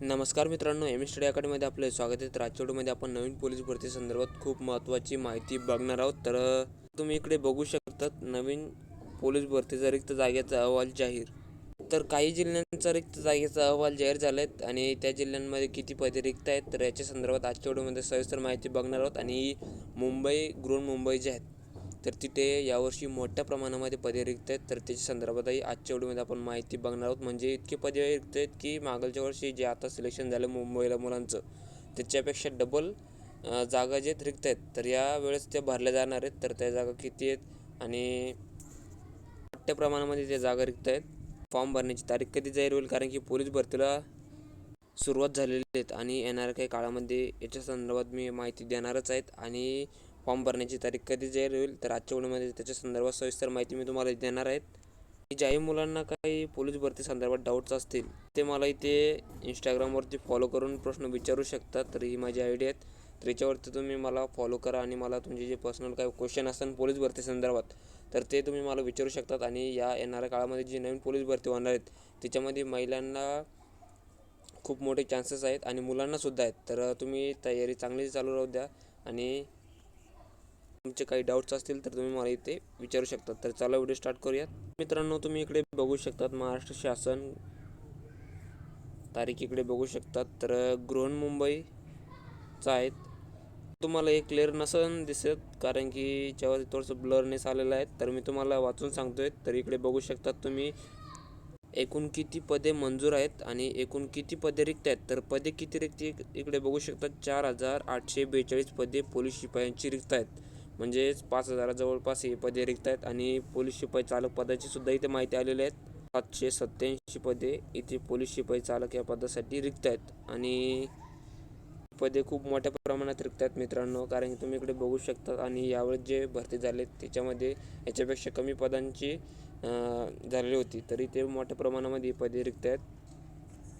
नमस्कार मित्रांनो M study अकॅडमीमध्ये आपले स्वागत आहे. तर आजच्या व्हिडिओमध्ये आपण नवीन पोलीस भरती संदर्भात खूप महत्त्वाची माहिती बघणार आहोत. तर तुम्ही इकडे बघू शकता नवीन पोलीस भरतीचा रिक्त जागेचा अहवाल जाहीर. तर काही जिल्ह्यांचा रिक्त जागेचा अहवाल जाहीर झाला आहेत आणि त्या जिल्ह्यांमध्ये किती पदे रिक्त आहेत तर याच्या संदर्भात आजच्या व्हिडिओमध्ये सविस्तर माहिती बघणार आहोत. आणि मुंबई गृहमुंबई जे आहेत तर तिथे यावर्षी मोठ्या प्रमाणामध्ये पदे रिक्त आहेत. तर त्याच्या संदर्भातही आजच्या व्हिडिओमध्ये आपण माहिती बघणार आहोत. म्हणजे इतके पदे रिक्त आहेत की मागलच्या वर्षी जे आता सिलेक्शन झालं मुंबईला मुलांचं त्याच्यापेक्षा डबल जागा जे आहेत रिक्त आहेत. तर या वेळेस त्या भरल्या जाणार आहेत. तर त्या जागा किती आहेत आणि मोठ्या प्रमाणामध्ये त्या जागा रिक्त आहेत. फॉर्म भरण्याची तारीख कधी जाहीर होईल? कारण की पोलीस भरतीला सुरुवात झालेली आहेत आणि येणाऱ्या काही काळामध्ये याच्या संदर्भात मी माहिती देणारच आहेत. आणि फॉर्म भरण्याची तारीख कधी जाहीर होईल तर आजच्या व्हिडिओमध्ये त्याच्या संदर्भात सविस्तर माहिती मी तुम्हाला देणार आहेत ज्याही मुलांना काही पोलीस भरती संदर्भात डाऊट्स असतील ते मला इथे इंस्टाग्रामवरती फॉलो करून प्रश्न विचारू शकतात तर ही माझी आय डी आहेत. तर याच्यावरती तुम्ही मला फॉलो करा आणि मला तुमचे जे पर्सनल काही क्वेश्चन असतात पोलीस भरती संदर्भात तर ते तुम्ही मला विचारू शकतात. आणि या येणाऱ्या काळामध्ये जी नवीन पोलीस भरती होणार आहेत त्याच्यामध्ये महिलांना खूप मोठे चान्सेस आहेत आणि मुलांनासुद्धा आहेत. तर तुम्ही तयारी चांगली चालू राहू द्या आणि तुमचे काही डाऊट्स असतील तर तुम्ही मला इथे विचारू शकता. तर चला व्हिडिओ स्टार्ट करूयात. मित्रांनो तुम्ही इकडे बघू शकतात महाराष्ट्र शासन तारीख इकडे बघू शकतात. तर गृहमुंबईचा आहेत तुम्हाला हे क्लिअर नसन दिसत कारण की याच्यावर थोडंसं ब्लरनेस आलेलं आहे. तर मी तुम्हाला वाचून सांगतोय. तर इकडे बघू शकतात तुम्ही एकूण किती पदे मंजूर आहेत आणि एकूण किती पदे रिक्त आहेत. तर पदे किती रिक्त इकडे बघू शकतात चार हजार आठशे बेचाळीस पदे पोलीस शिपायांची रिक्त आहेत. म्हणजेच पाच हजारा जवळपास हे पदे रिक्त आहेत आणि पोलीस शिपाई चालक पदाची सुद्धा इथे माहिती आलेली आहेत. सातशे सत्याऐंशी पदे इथे पोलीस शिपाई चालक या पदासाठी रिक्त आहेत आणि पदे खूप मोठ्या प्रमाणात रिक्त आहेत मित्रांनो कारण की तुम्ही इकडे बघू शकता आणि यावेळेस जे भरती झाले त्याच्यामध्ये याच्यापेक्षा कमी पदांची झालेली होती. तरी ते मोठ्या प्रमाणामध्ये पदे रिक्त आहेत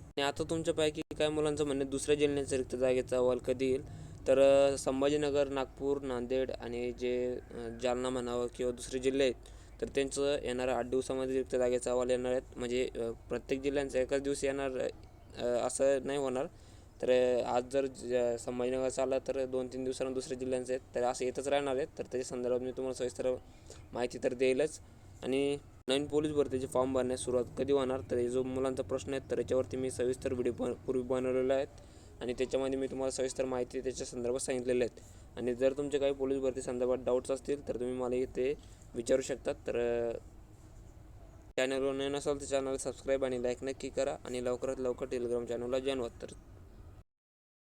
आणि आता तुमच्यापैकी काय मुलांचं म्हणणं दुसऱ्या जिल्ह्याचा रिक्त जागेचा अहवाल कधी येईल? तर संभाजीनगर नागपूर नांदेड आणि जे जालना म्हणावं किंवा दुसरे जिल्हे आहेत तर त्यांचं येणाऱ्या आठ दिवसामध्ये रिक्त जागेचा अहवाल येणार आहेत. म्हणजे प्रत्येक जिल्ह्यांचा एकाच दिवस येणार असं नाही होणार. तर आज जर ज- संभाजीनगरचा आला तर दोन तीन दिवसानं दुसऱ्या जिल्ह्यांचे आहेत. तर असं येतच राहणार आहेत. तर त्याच्या संदर्भात मी तुम्हाला सविस्तर माहिती तर देईलच. आणि नवीन पोलीस भरतीचे फॉर्म भरण्यास सुरुवात कधी होणार? तर जो मुलांचा प्रश्न आहे तर याच्यावरती मी सविस्तर व्हिडिओ पूर्वी बनवलेला आहेत आणि त्याच्यामध्ये मी तुम्हाला सविस्तर माहिती त्याच्या संदर्भात सांगितलेले आहेत. आणि जर तुमचे काही पोलीस भरती संदर्भात डाऊट्स असतील तर तुम्ही मला इथे विचारू शकतात तर चॅनलवर नवीन असाल तर चॅनल सबस्क्राईब आणि लाईक नक्की करा. आणि लवकरात लवकर टेलिग्राम चॅनलला जॉईन व्हा. तर